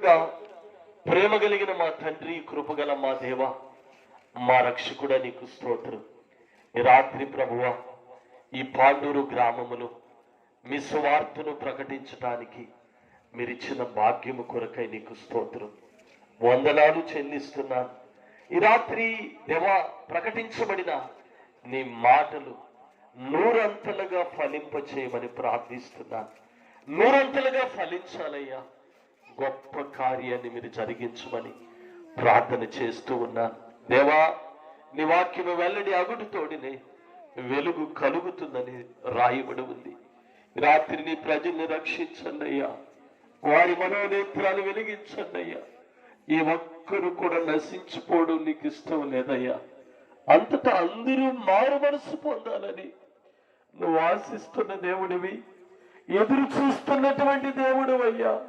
ప్రేమ కలిగిన మా తండ్రి కృపగల మా దేవ మా రక్షకుడ నీకు స్తోత్రం. ఈ రాత్రి ప్రభువ ఈ పాండూరు గ్రామములో మీ సువార్తను ప్రకటించడానికి మీరిచ్చిన భాగ్యము కొరకై నీకు స్తోత్రం. వందనాలు చెల్లిస్తున్నాను. ఈ రాత్రి దేవ ప్రకటించబడిన నీ మాటలు నూరంతలుగా ఫలింపచేయమని ప్రార్థిస్తున్నాను. నూరంతలుగా ఫలించాలయ్యా. గొప్ప కార్యాన్ని మీరు జరిగించమని ప్రార్థన చేస్తూ ఉన్నాను. దేవా నీ వాక్యము వెల్లడి అగుడుతోడినే వెలుగు కలుగుతుందని రాయబడి ఉంది. రాత్రి నీ ప్రజల్ని రక్షించండి అయ్యా. వారి మనోనేత్రాలు వెలిగించండి అయ్యా. ఈ ఒక్కరు కూడా నశించిపోవడం నీకు ఇష్టం లేదయ్యా. అంతటా అందరూ మారు మనసు పొందాలని నువ్వు ఆశిస్తున్న దేవుడివి ఎదురు చూస్తున్నటువంటి దేవుడు అయ్యా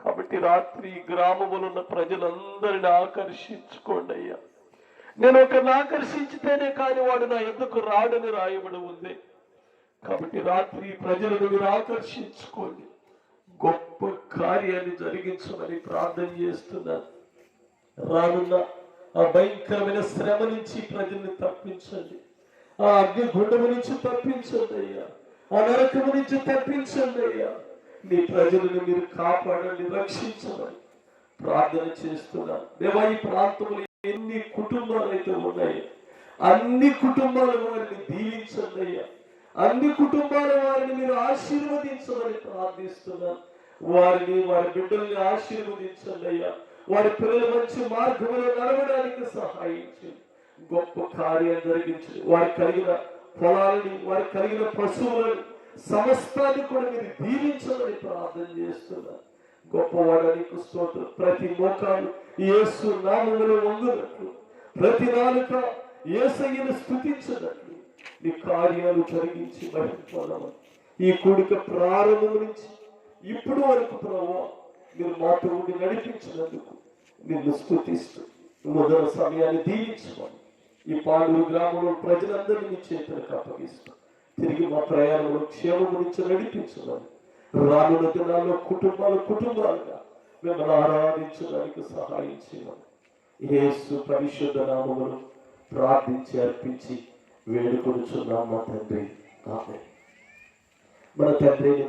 కాబట్టి రాత్రి గ్రామములున్న ఉన్న ప్రజలందరిని ఆకర్షించుకోండి అయ్యా. నేను ఒకరిని ఆకర్షించితేనే కాని వాడు నా ఎందుకు రాడని రాయబడి ఉంది. కాబట్టి రాత్రి ప్రజలను మీరు ఆకర్షించుకోండి. గొప్ప కార్యాన్ని జరిగించమని ప్రార్థన చేస్తున్నాను. రానున్న ఆ భయంకరమైన శ్రమ నుంచి ప్రజల్ని తప్పించండి. ఆ అగ్ని గుండము నుంచి తప్పించండి అయ్యా. ఆ నరకము నుంచి తప్పించండి అయ్యా. నీ ప్రజలను మీరు కాపాడండి రక్షించమని ప్రార్థన చేస్తున్నాను దేవా ఈ ప్రాంతంలో ఎన్ని కుటుంబాలు అయితే ఉన్నాయి అన్ని కుటుంబాల వారిని దీవించండి అయ్యా. అన్ని కుటుంబాల వారిని మీరు ఆశీర్వదించమని ప్రార్థిస్తున్నాను వారిని వారి బిడ్డల్ని ఆశీర్వదించండి అయ్యా. వారి పిల్లల మంచి మార్గంలో నడవడానికి సహాయించండి గొప్ప కార్యం జరిగించండి. వారికి కలిగిన పొలాలని వారి కలిగిన పశువులను సమస్తాన్ని కూడా మీరు దీవించమని ప్రార్థన చేస్తున్నా గొప్పవాడానికి స్తోత్రం. ప్రతి మోకాలు ఏసు నామంలో వంగునట్లు ప్రతి నాలుక ఏసయ్యను స్థుతించినట్లు నీ కార్యాలు జరిగించి బయటపడమని ఈ కూడిక ప్రారంభం నుంచి ఇప్పుడు వరకు ప్రభావ మీరు మాతో ఉండి నడిపించినందుకు నిన్ను స్థుతిస్తూ మొదల సమయాన్ని దీవించమని. ఈ పాడూరు గ్రామంలో ప్రజలందరినీ చేతులకు అప్పగిస్తాం తిరిగి మా ప్రయాణంలో క్షేమం గురించి నడిపించమని. రానున్న దినాల్లో కుటుంబాలు కుటుంబాలుగా మిమ్మల్ని ఆరాధించడానికి సహాయం చేయమని. యేసు పరిశుద్ధ నామములు ప్రార్థించి అర్పించి వేడుకొనుచున్నాం మా తండ్రి. ఆమె మన తండ్రిని